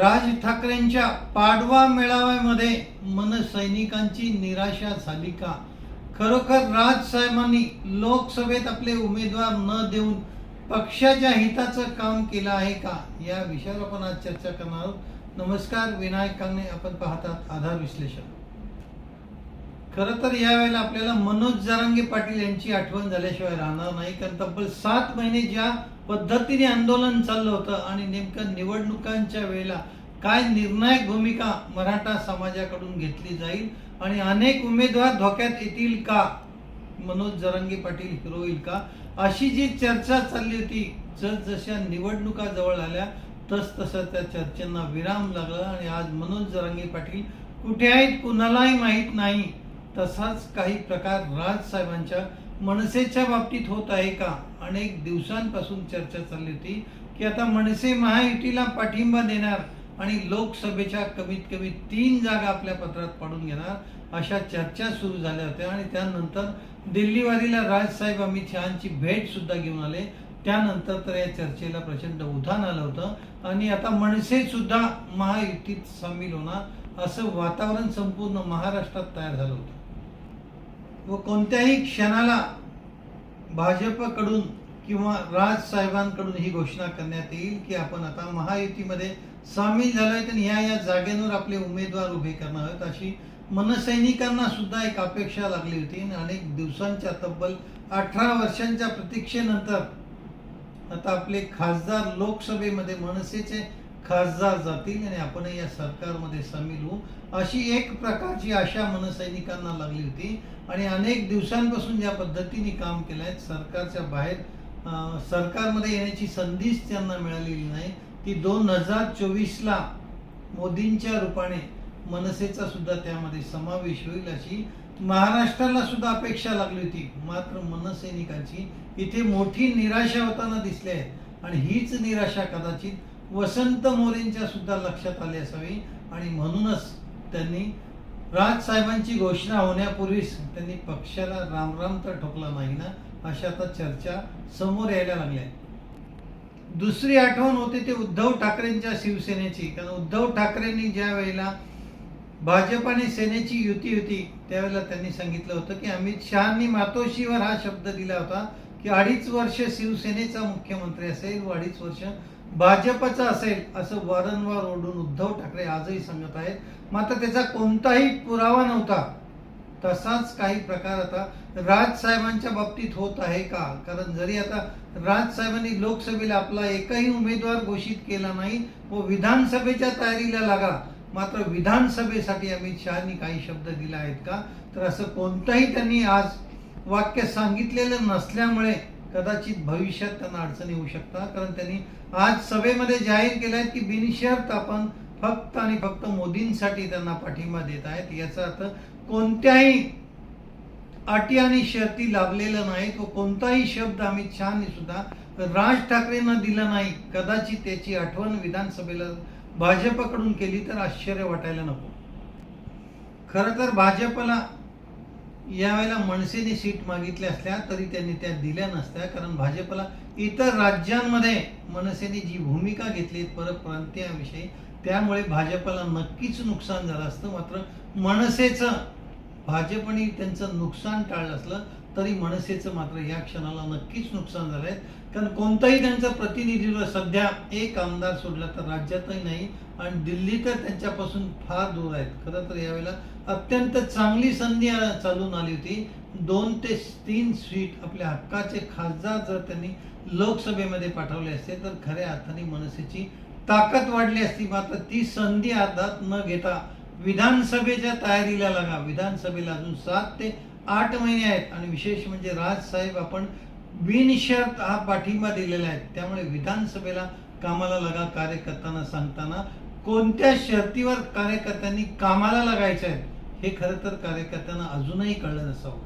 राज ठाकरेंच्या पाडवा मेळाव्यामध्ये मनसैनिकांची निराशा झाली का? खरोखर राज साहेबांनी लोकसभेत आपले उमेदवार न देऊन पक्षाच्या हिताचं काम केलं आहे का? या विषयावर आपण आज चर्चा करणार आहोत. नमस्कार विनायक कांगणे. आपण पाहतात आधार विश्लेषण. खरं तर यावेळेला आपल्याला मनोज जरांगे पाटील यांची आठवण झाल्याशिवाय राहणार नाही. कारण तब्बल सात महिने ज्या पद्धतीने आंदोलन चाललं होतं आणि नेमकं निवडणुकांच्या वेळेला काय निर्णायक भूमिका मराठा समाजाकडून घेतली जाईल आणि अनेक उमेदवार धोक्यात येतील का? मनोज जरांगे पाटील हिरो होईल का? अशी जी चर्चा चालली होती जसजशा निवडणुका जवळ आल्या तस तसा त्या चर्चेंना विराम लागला आणि आज मनोज जरांगे पाटील कुठे आहेत कुणालाही माहीत नाही. तसाच काही प्रकार राज साहेबांच्या मनसेच्या बाबतीत होत आहे का? अनेक दिवसांपासून चर्चा चालली होती की आता मनसे महायुतीला पाठिंबा देणार आणि लोकसभेच्या कमीत कमी तीन जागा आपल्या पत्रात पाडून घेणार अशा चर्चा सुरू झाल्या होत्या आणि त्यानंतर दिल्लीवारीला राजसाहेब अमित शहाची भेट सुद्धा घेऊन आले. त्यानंतर तर या चर्चेला प्रचंड उधाण आलं होतं आणि आता मनसे सुद्धा महायुतीत सामील होणार असं वातावरण संपूर्ण महाराष्ट्रात तयार झालं होतं. व कोणत्याही क्षणाला भाजपकडून किंवा राज साहेबांकडून ही घोषणा करण्यात येईल की आपण आता महायुतीमध्ये सामील झालो आहेत आणि ह्या या जागेवर आपले उमेदवार उभे करणार आहोत अशी मनसैनिकांना सुद्धा एक अपेक्षा लागली होती. आणि अनेक दिवसांच्या तब्बल अठरा वर्षांच्या प्रतीक्षेनंतर आता आपले खासदार लोकसभेमध्ये मनसेचे खासदार जातील आणि आपणही या सरकारमध्ये सामील होऊ अशी एक प्रकारची आशा मनसैनिकांना लागली होती. आणि अनेक दिवसांपासून ज्या पद्धतीने काम केलं आहे सरकारच्या बाहेर सरकारमध्ये येण्याची संधीच त्यांना मिळालेली नाही. ती दोन हजार चोवीसला मोदींच्या रूपाने मनसेचा सुद्धा त्यामध्ये समावेश होईल अशी महाराष्ट्राला सुद्धा अपेक्षा लागली होती. मात्र मनसैनिकांची इथे मोठी निराशा होताना दिसली आहे. आणि हीच निराशा कदाचित वसंत मोरेंच्या सुद्धा लक्षात आली असावी. आणि म्हणूनच त्यांनी राजसाहेबांची घोषणा होण्यापूर्वीच त्यांनी पक्षाला रामराम तर ठोकला नाही ना अशा आता चर्चा समोर यायला लागल्या. दुसरी आठवण होते ते उद्धव ठाकरेंच्या शिवसेनेची. कारण उद्धव ठाकरेंनी ज्या वेळेला भाजप आणि सेनेची युती होती त्यावेळेला त्यांनी सांगितलं होतं की अमित शहानी मातोश्रीवर हा शब्द दिला होता की अडीच वर्ष शिवसेनेचा मुख्यमंत्री असेल व अडीच वर्ष भाजपचं असेल असं वारंवार ओढून उद्धव ठाकरे आजही सांगत आहेत. मात्र त्याचा कोणताही पुरावा नव्हता. तसाच काही प्रकार आता राज साहेबांच्या बाबतीत होत आहे का? कारण जरी आता राज साहेबांनी लोकसभेला आपला एकही उमेदवार घोषित केला नाही व विधानसभेच्या तयारीला लागा मात्र विधानसभेसाठी अमित शहानी काही शब्द दिले आहेत का? तर असं कोणतंही त्यांनी आज वाक्य सांगितलेलं नसल्यामुळे कदाचित भविष्यात त्यांना अडचणी येऊ शकतात. कारण त्यांनी आज सभेमध्ये जाहीर केलं आहे की बिनशर्त आपण फक्त आणि फक्त मोदींसाठी त्यांना पाठिंबा देत आहेत. याचा अर्थ कोणत्याही अटी आणि शर्ती लाभलेलं नाही तो कोणताही शब्द अमित शहानी सुद्धा राज ठाकरेंना दिला नाही. कदाचित त्याची आठवण विधानसभेला भाजपकडून केली तर आश्चर्य वाटायला नको. खरं तर भाजपला यावेळेला मनसेने सीट मागितल्या असल्या तरी त्यांनी त्या दिल्या नसत्या. कारण भाजपला इतर राज्यांमध्ये मनसेने जी भूमिका घेतली परप्रांतीयाविषयी त्यामुळे भाजपला नक्कीच नुकसान झालं असतं. मात्र मनसेचं भाजपने त्यांचं नुकसान टाळलं असलं तरी मनसेचं मात्र या क्षणाला नक्कीच नुकसान झालंय. कारण कोणतंही त्यांचं प्रतिनिधित्व सध्या एक आमदार सोडला तर राज्यातही नाही आणि दिल्ली तर त्यांच्यापासून फार दूर आहेत. खरं तर यावेळेला अत्यंत चांगली संधी चालून आली होती. दोन ते तीन सीट आपल्या हक्काचे खासदार जर त्यांनी लोकसभेमध्ये पाठवले असते तर खऱ्या अर्थाने मनसेची ताकद वाढली असती. मात्र ती संधी हातात न घेता विधानसभेच्या तयारीला लागा. विधानसभेला अजून सात ते आठ महिने आहेत आणि विशेष म्हणजे राज साहेब आपण बिनशर्त हा पाठिंबा दिलेला आहे. त्यामुळे विधानसभेला कामाला लागा कार्यकर्त्यांना सांगताना कोणत्या शर्तीवर कार्यकर्त्यांनी कामाला लागायचं आहे हे खरं तर कार्यकर्त्यांना अजूनही कळलं नसावं.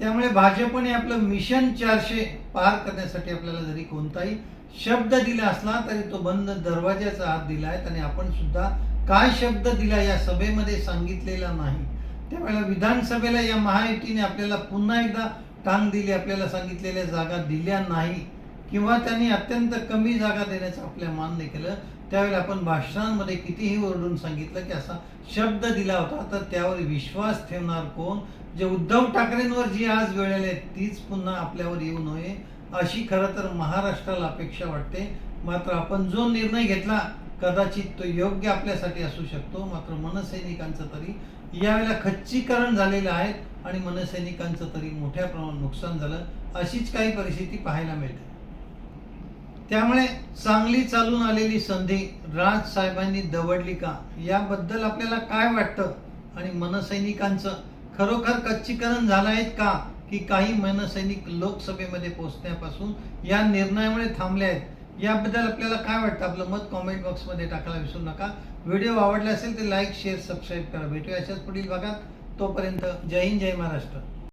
त्यामुळे भाजपने आपलं मिशन चारशे पार करण्यासाठी आपल्याला जरी कोणताही शब्द दिला असला तरी तो बंद दरवाज्याचा हात दिला आहे आणि आपण सुद्धा काय शब्द दिला या सभेमध्ये सांगितलेला नाही. त्यावेळेला विधानसभेला या महायुतीने आपल्याला पुन्हा एकदा टांग दिली आपल्याला सांगितलेल्या जागा दिल्या नाही. किंवा त्यांनी अत्यंत कमी जागा देण्याचं आपल्या मान्य केलं त्यावेळी आपण भाषणांमध्ये कितीही ओरडून सांगितलं की असा शब्द दिला होता तर त्यावर विश्वास ठेवणार कोण? जे उद्धव ठाकरेंवर जी आज वेळ आहे, तीच पुन्हा आपल्यावर येऊ नये अशी खरं तर महाराष्ट्राला अपेक्षा वाटते. मात्र आपण जो निर्णय घेतला कदाचित तो योग्य आपल्यासाठी असू शकतो. मात्र मनसैनिकांचं तरी यावेळेला खच्चीकरण झालेलं आहे आणि मनसैनिकांचं तरी मोठ्या प्रमाणात नुकसान झालं अशीच काही परिस्थिती पाहायला मिळते. त्यामुळे चांगली चालून आलेली संधी राज साहेबांनी दवडली का? याबद्दल आपल्याला काय वाटतं? आणि मनसैनिकांचं खरोखर कच्चीकरण झालं आहे का? की काही मनसैनिक लोकसभेमध्ये पोहोचण्यापासून या निर्णयामुळे थांबले आहेत? याबद्दल आपल्याला काय वाटतं? आपलं मत कॉमेंट बॉक्समध्ये टाकायला विसरू नका. व्हिडिओ आवडला असेल तर लाईक शेअर सबस्क्राईब करा. भेटूया अशाच पुढील भागात. तोपर्यंत जय हिंद जय महाराष्ट्र.